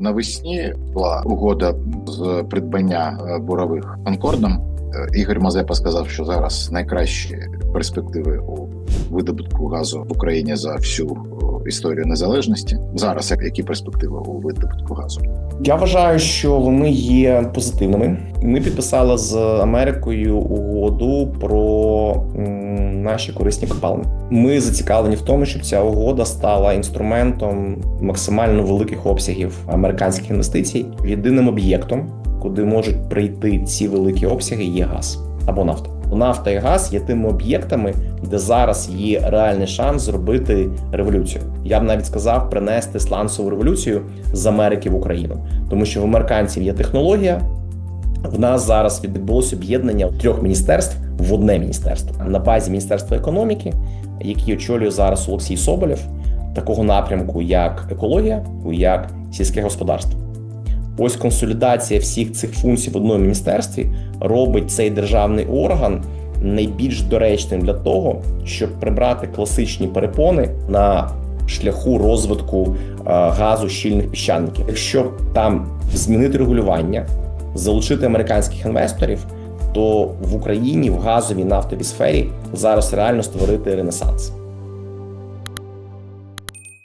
навесні була угода з придбання е, бурових конкордом. Е, Ігор Мазепа сказав, що зараз найкращі перспективи у видобутку газу в Україні за всю історію незалежності. Зараз які перспективи у видобутку газу? Я вважаю, що вони є позитивними. Ми підписали з Америкою угоду про наші корисні копалини. Ми зацікавлені в тому, щоб ця угода стала інструментом максимально великих обсягів американських інвестицій. Єдиним об'єктом, куди можуть прийти ці великі обсяги, є газ або нафта. Нафта і газ є тими об'єктами, де зараз є реальний шанс зробити революцію. Я б навіть сказав принести сланцеву революцію з Америки в Україну, тому що в американців є технологія. В нас зараз відбулося об'єднання трьох міністерств в одне міністерство на базі міністерства економіки, які очолює зараз Олексій Соболєв, такого напрямку, як екологія, як сільське господарство. Ось консолідація всіх цих функцій в одному міністерстві робить цей державний орган найбільш доречним для того, щоб прибрати класичні перепони на шляху розвитку е, газу щільних піщаників. Якщо там змінити регулювання, залучити американських інвесторів, то в Україні в газовій нафтовій сфері зараз реально створити ренесанс.